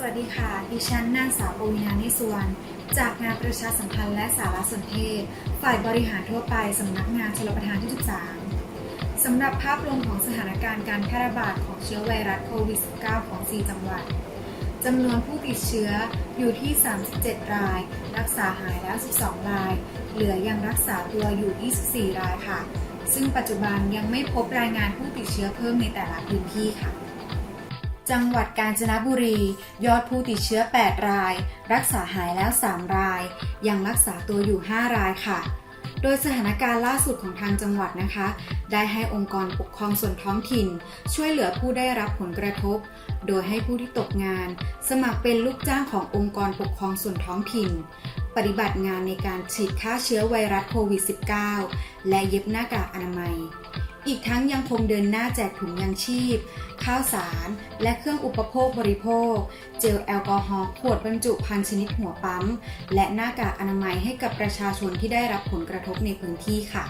สวัสดีค่ะ ดิฉันนางสาวปวีนานิสวรรณจากงานประชาสัมพันธ์และสารสนเทศ ฝ่ายบริหารทั่วไปสำนักงานชลประทานที่13สำหรับภาพรวมของสถานการณ์การแพร่ระบาดของเชื้อไวรัสโควิด -19 ของ 4 จังหวัดจำนวนผู้ติดเชื้ออยู่ที่ 37 ราย รักษาหายแล้ว 12 ราย เหลือยังรักษาตัวอยู่ 24 รายค่ะ ซึ่งปัจจุบันยังไม่พบรายงานผู้ติดเชื้อเพิ่มในแต่ละพื้นที่ค่ะ จังหวัดกาญจนบุรี ยอดผู้ติดเชื้อ 8 ราย รักษาหายแล้ว 3 ราย ยังรักษาตัวอยู่ 5 รายค่ะ โดยสถานการณ์ล่าสุดของทางจังหวัดนะคะ ได้ให้องค์กรปกครองส่วนท้องถิ่น ช่วยเหลือผู้ได้รับผลกระทบ โดยให้ผู้ที่ตกงาน สมัครเป็นลูกจ้างขององค์กรปกครองส่วนท้องถิ่น ปฏิบัติงานในการฉีดฆ่าเชื้อไวรัสโควิด -19 และเย็บหน้ากากอนามัย อีกทั้งยังคงเดินหน้าแจกถุงยางชีพ ข้าวสาร และเครื่องอุปโภคบริโภค เจลแอลกอฮอล์ขวดบรรจุภัณฑ์ชนิดหัวปั๊ม และหน้ากากอนามัยให้กับประชาชนที่ได้รับผลกระทบในพื้นที่ค่ะ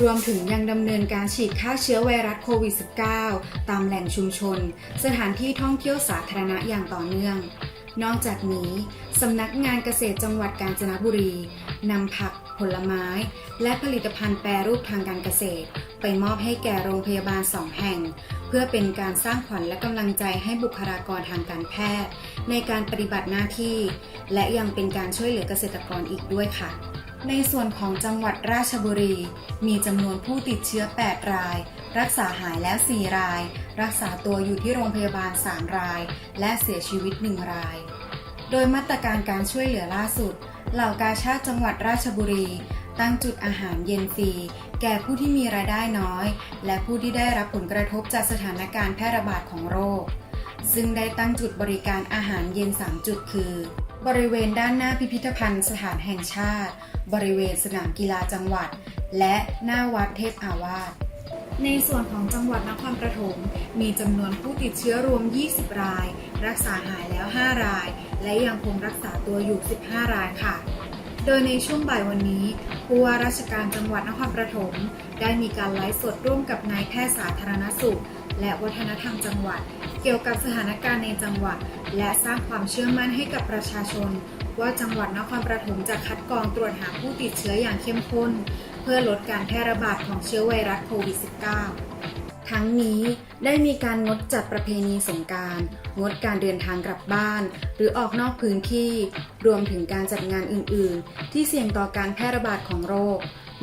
รวมถึงยังดำเนินการฉีดฆ่าเชื้อไวรัสโควิด -19 ตามแหล่งชุมชน สถานที่ท่องเที่ยวสาธารณะอย่างต่อเนื่อง นอกจากนี้ สำนักงานเกษตรจังหวัดกาญจนบุรีนำผัก ผลไม้ และผลิตภัณฑ์แปรรูปทางการเกษตร ไปมอบให้แก่โรงพยาบาลสองแห่ง เพื่อเป็นการสร้างขวัญและกำลังใจให้บุคลากรทางการแพทย์ ในการปฏิบัติหน้าที่ และยังเป็นการช่วยเหลือเกษตรกรอีกด้วยค่ะ ในส่วนของจังหวัดราชบุรี มีจำนวนผู้ติดเชื้อ 8 ราย รักษาหายแล้ว 4 ราย รักษาตัวอยู่ที่โรงพยาบาล 3 ราย และเสียชีวิต 1 ราย โดยมาตรการการช่วยเหลือล่าสุด เหล่ากาชาติจังหวัดราชบุรี ตั้งจุดอาหารเย็นฟรี แก่ผู้ที่มีรายได้น้อย และผู้ที่ได้รับผลกระทบจากสถานการณ์แพร่ระบาดของโรค ซึ่งได้ตั้งจุดบริการอาหารเย็น 3 จุดคือ บริเวณด้านหน้าพิพิธภัณฑ์สถานแห่งชาติ บริเวณสนามกีฬาจังหวัด และหน้าวัดเทพอาวาส ในส่วนของจังหวัดนครปฐมมีจำนวนผู้ติดเชื้อรวม 20 ราย รักษาหายแล้ว 5 ราย และยังคงรักษาตัวอยู่ 15 รายค่ะ โดยในช่วงบ่ายวันนี้ผู้ว่าราชการจังหวัดนครปฐมได้มีการไลฟ์สดร่วมกับนายแพทย์สาธารณสุข และวัฒนธรรมจังหวัด เกี่ยวกับสถานการณ์ในจังหวัด และสร้างความเชื่อมั่นให้กับประชาชน ว่าจังหวัดนครปฐมจะคัดกรองตรวจหาผู้ติดเชื้ออย่างเข้มข้น เพื่อลดการแพร่ระบาดของเชื้อไวรัสโควิด -19 ทั้งนี้ได้มีการงดจัดประเพณีสงกราร งดการเดินทางกลับบ้าน หรือออกนอกพื้นที่ รวมถึงการจัดงานอื่น ๆ ที่เสี่ยงต่อการแพร่ระบาดของโรค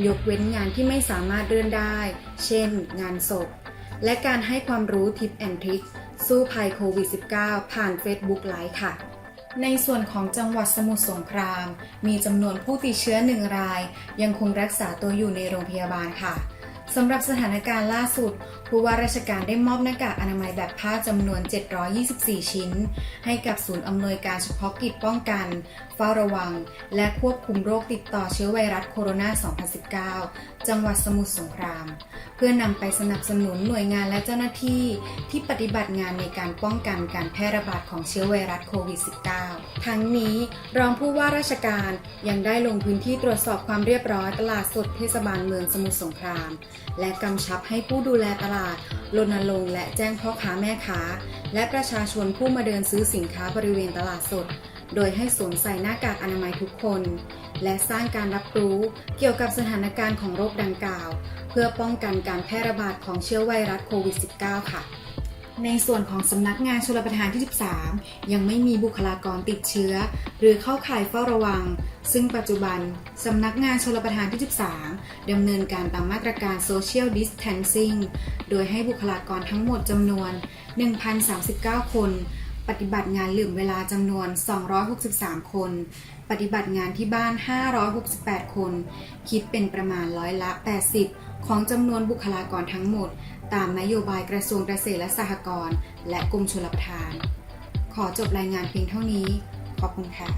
ยกเว้นงานที่ไม่สามารถเลื่อนได้ เช่น งานศพ และการให้ความรู้ทิปแอนทริคสู้ภัยโควิด -19 ผ่าน Facebook ไลฟ์ค่ะ ในส่วนของจังหวัดสมุทรสงคราม มีจำนวนผู้ติดเชื้อหนึ่งราย ยังคงรักษาตัวอยู่ในโรงพยาบาลค่ะ สำหรับสถานการณ์ล่าสุด ผู้ว่าราชการได้มอบหน้ากากอนามัยแบบผ้าจำนวน 724 ชิ้น ให้กับศูนย์อำนวยการเฉพาะกิจป้องกัน เฝ้าระวัง และควบคุมโรคติดต่อเชื้อไวรัสโคโรนา 2019 จังหวัดสมุทรสงคราม เพื่อนำไปสนับสนุนหน่วยงานและเจ้าหน้าที่ที่ปฏิบัติงานในการป้องกันการแพร่ระบาดของเชื้อไวรัสโควิด -19 ทั้งนี้รองผู้ว่าราชการยังได้ลงพื้นที่ตรวจสอบความเรียบร้อยตลาดสดเทศบาลเมืองสมุทรสงครามและกำชับให้ผู้ดูแลตลาดรณรงค์และแจ้งพ่อค้าแม่ค้า และประชาชนผู้มาเดินซื้อสินค้าบริเวณตลาดสด โดยให้สวมใส่หน้ากากอนามัยทุกคน และสร้างการรับรู้เกี่ยวกับสถานการณ์ของโรคดังกล่าว เพื่อป้องกันการแพร่ระบาดของเชื้อไวรัสโควิด -19 ค่ะ ในส่วนของสำนักงานชลประทานที่ 13 ยังไม่มีบุคลากรติดเชื้อ หรือเข้าข่ายเฝ้าระวัง ซึ่งปัจจุบันสำนักงานชลประทานที่ 13 ดำเนินการตามมาตรการ Social Distancing โดยให้บุคลากรทั้งหมดจำนวน 1,039 คน ปฏิบัติงานเหลื่อมเวลาจำนวน 263 คน ปฏิบัติงานที่บ้าน 568 คน คิดเป็นประมาณร้อยละ 80 ของจำนวนบุคลากรทั้งหมด ตามนโยบายกระทรวงเกษตรและสหกรณ์และกรมชลประทาน ขอจบรายงานเพียงเท่านี้ ขอบคุณค่ะ